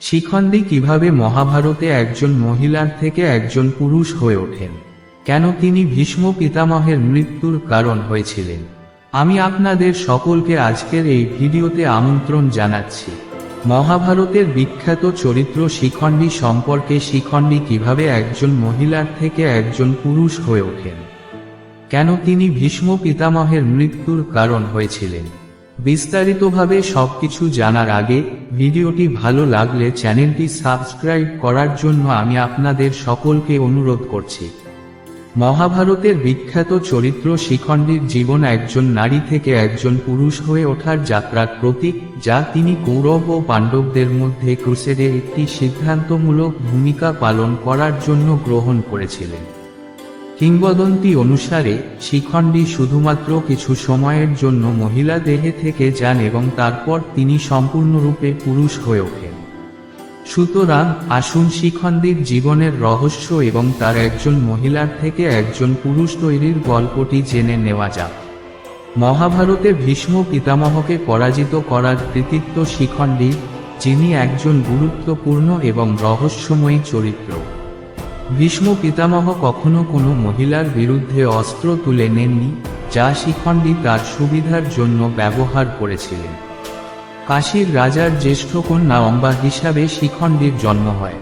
শিখণ্ডী কীভাবে মহাভারতে একজন মহিলার থেকে একজন পুরুষ হয়ে ওঠেন? কেন তিনি ভীষ্ম পিতামহের মৃত্যুর কারণ হয়েছিলেন? আমি আপনাদের সকলকে আজকের এই ভিডিওতে আমন্ত্রণ জানাচ্ছি। মহাভারতের বিখ্যাত চরিত্র শিখণ্ডী সম্পর্কে শিখণ্ডী কীভাবে একজন মহিলার থেকে একজন পুরুষ হয়ে ওঠেন? কেন তিনি ভীষ্ম পিতামহের মৃত্যুর কারণ হয়েছিলেন? বিস্তারিতভাবে সবকিছু জানার আগে, ভিডিওটি ভালো লাগলে চ্যানেলটি সাবস্ক্রাইব করার জন্য আমি আপনাদের সকলকে অনুরোধ করছি। মহাভারতের বিখ্যাত চরিত্র শিখণ্ডীর জীবন একজন নারী থেকে একজন পুরুষ হয়ে ওঠার যাত্রার প্রতীক, যা তিনি কৌরব ও পাণ্ডবদের মধ্যে ক্রুসেডে একটি সিদ্ধান্তমূলক ভূমিকা পালন করার জন্য গ্রহণ করেছিলেন। কিংবদন্তি অনুসারে, শিখণ্ডী শুধুমাত্র কিছু সময়ের জন্য মহিলা দেহে থেকে যান এবং তারপর তিনি সম্পূর্ণরূপে পুরুষ হয়ে ওঠেন। সুতরাং, আসুন শিখণ্ডীর জীবনের রহস্য এবং তার একজন মহিলার থেকে একজন পুরুষ তৈরির গল্পটি জেনে নেওয়া যাক। মহাভারতে ভীষ্ম পিতামহকে পরাজিত করার কৃতিত্ব শিখণ্ডী, যিনি একজন গুরুত্বপূর্ণ এবং রহস্যময়ী চরিত্র। ভীষ্ম পিতামহ কখনো কোনো মহিলার বিরুদ্ধে অস্ত্র তুলে নেননি, যা শিখণ্ডী তার সুবিধার জন্য ব্যবহার করেছিলেন। কাশীর রাজার জ্যেষ্ঠ কন্যা অম্বা হিসাবে শিখণ্ডীর জন্ম হয়।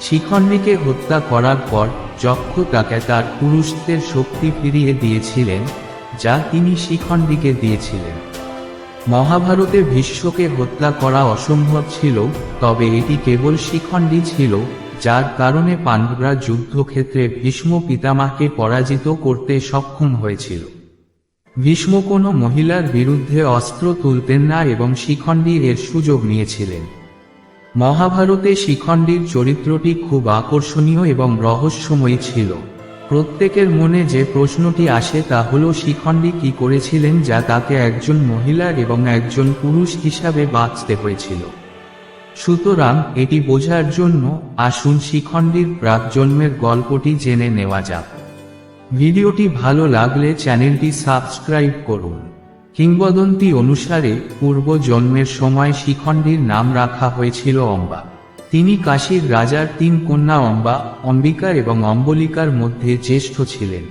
শিখণ্ডীকে হত্যা করার পর যক্ষ তাকে তার পুরুষদের শক্তি ফিরিয়ে দিয়েছিলেন, যা তিনি শিখণ্ডীকে দিয়েছিলেন। মহাভারতে ভীষ্মকে হত্যা করা অসম্ভব ছিল, তবে এটি কেবল শিখণ্ডী ছিল যার কারণে পাণ্ডবরা যুদ্ধক্ষেত্রে ভীষ্ম পিতামাকে পরাজিত করতে সক্ষম হয়েছিল। ভীষ্ম কোনো মহিলার বিরুদ্ধে অস্ত্র তুলতেন না এবং শিখণ্ডী এর সুযোগ নিয়েছিলেন। মহাভারতে শিখণ্ডীর চরিত্রটি খুব আকর্ষণীয় এবং রহস্যময়ী ছিল। প্রত্যেকের মনে যে প্রশ্নটি আসে তা হল, শিখণ্ডী কি করেছিলেন যা তাকে একজন মহিলার এবং একজন পুরুষ হিসাবে বাঁচতে হয়েছিল? সুতরাং এটি বোঝার জন্য আসুন শিখণ্ডীর প্রাকজন্মের গল্পটি জেনে নেওয়া যাক। ভিডিওটি ভালো লাগলে চ্যানেলটি সাবস্ক্রাইব করুন। কিংবদন্তি অনুসারে পূর্ব জন্মের সময় শিখণ্ডীর নাম রাখা হয়েছিল অম্বা। তিনি কাশীর রাজার তিন কন্যা অম্বা, অম্বিকা এবং অম্বলিকার মধ্যে জ্যেষ্ঠ ছিলেন।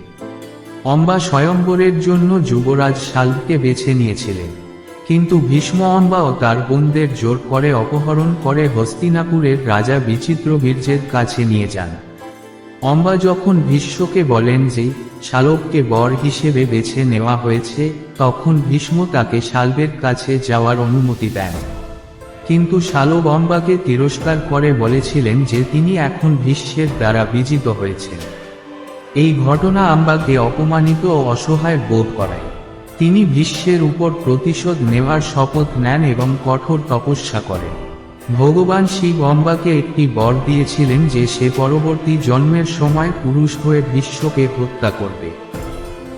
অম্বা স্বয়ম্বরের জন্য যুবরাজ শালকে বেছে নিয়েছিলেন। কিন্তু ভীষ্ম অম্বা ও তার বোনদের জোর করে অপহরণ করে হস্তিনাপুরের রাজা বিচিত্র বীর্যের কাছে নিয়ে যান। অম্বা যখন ভীষ্মকে বলেন যে, শালবকে বর হিসেবে বেছে নেওয়া হয়েছে, তখন ভীষ্ম তাকে শালবের কাছে যাওয়ার অনুমতি দেন। কিন্তু শালব অম্বাকে তিরস্কার করে বলেছিলেন যে, তিনি এখন ভীষ্মের দ্বারা বিজিত হয়েছেন। এই ঘটনা আম্বাকে অপমানিত ও অসহায় বোধ করায়। তিনি বিশ্বের উপর প্রতিশোধ নেওয়ার শপথ নেন এবং কঠোর তপস্যা করেন। ভগবান শিব অম্বাকে একটি বর দিয়েছিলেন যে সে পরবর্তী জন্মের সময় পুরুষ হয়ে বিশ্বকে হত্যা করবে।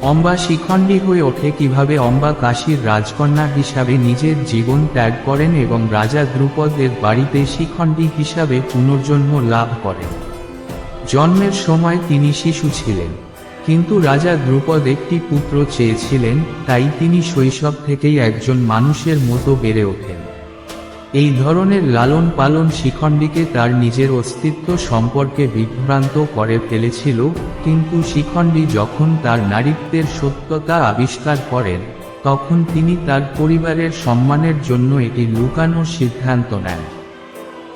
অম্বা শিখণ্ডী হয়ে ওঠে কীভাবে অম্বা কাশীর রাজকন্যা হিসাবে নিজের জীবন ত্যাগ করেন এবং রাজা দ্রুপদের বাড়িতে শিখণ্ডী হিসাবে পুনর্জন্ম লাভ করেন। জন্মের সময় তিনি শিশু ছিলেন। কিন্তু রাজা দ্রুপদ একটি পুত্র চেয়েছিলেন, তাই তিনি শৈশব থেকেই একজন মানুষের মতো বেড়ে ওঠেন। এই ধরনের লালন পালন শিখণ্ডীকে তার নিজের অস্তিত্ব সম্পর্কে বিভ্রান্ত করে ফেলেছিল, কিন্তু শিখণ্ডী যখন তার নারীত্বের সত্যতা আবিষ্কার করেন, তখন তিনি তার পরিবারের সম্মানের জন্য এটি লুকানোর সিদ্ধান্ত নেন।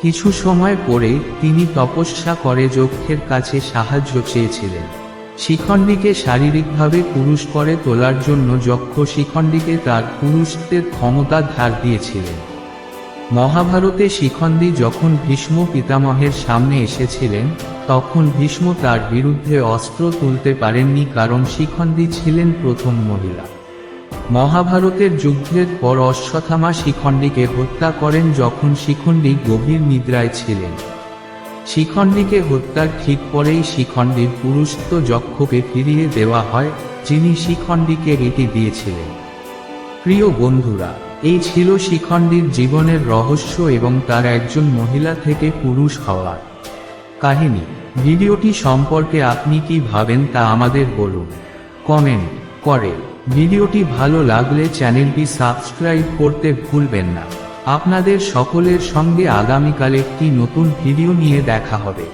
কিছু সময় পরে তিনি তপস্যা করে যক্ষের কাছে সাহায্য চেয়েছিলেন। শিখণ্ডীকে শারীরিকভাবে পুরুষ করে তোলার জন্য যক্ষ শিখণ্ডীকে তার পুরুষত্বের ক্ষমতা ধার দিয়েছিলেন। মহাভারতে শিখণ্ডী যখন ভীষ্ম পিতামহের সামনে এসেছিলেন, তখন ভীষ্ম তার বিরুদ্ধে অস্ত্র তুলতে পারেননি কারণ শিখণ্ডী ছিলেন প্রথম মহিলা। মহাভারতের যুদ্ধের পর অশ্বথামা শিখণ্ডীকে হত্যা করেন যখন শিখণ্ডী গভীর নিদ্রায় ছিলেন। শিখণ্ডীকে হত্যার ঠিক পরেই শিখণ্ডীর পুরুষত্ব যক্ষকে ফিরিয়ে দেওয়া হয়, যিনি শিখণ্ডীকে এটি দিয়েছিলেন। প্রিয় বন্ধুরা, এই ছিল শিখণ্ডীর জীবনের রহস্য এবং তার একজন মহিলা থেকে পুরুষ হওয়ার কাহিনী, ভিডিওটি সম্পর্কে আপনি কি ভাবেন তা আমাদের বলুন। কমেন্ট করে। ভিডিওটি ভালো লাগলে চ্যানেলটি সাবস্ক্রাইব করতে ভুলবেন না। আপনাদের সকলের সঙ্গে আগামীকাল একটি নতুন ভিডিও নিয়ে দেখা হবে।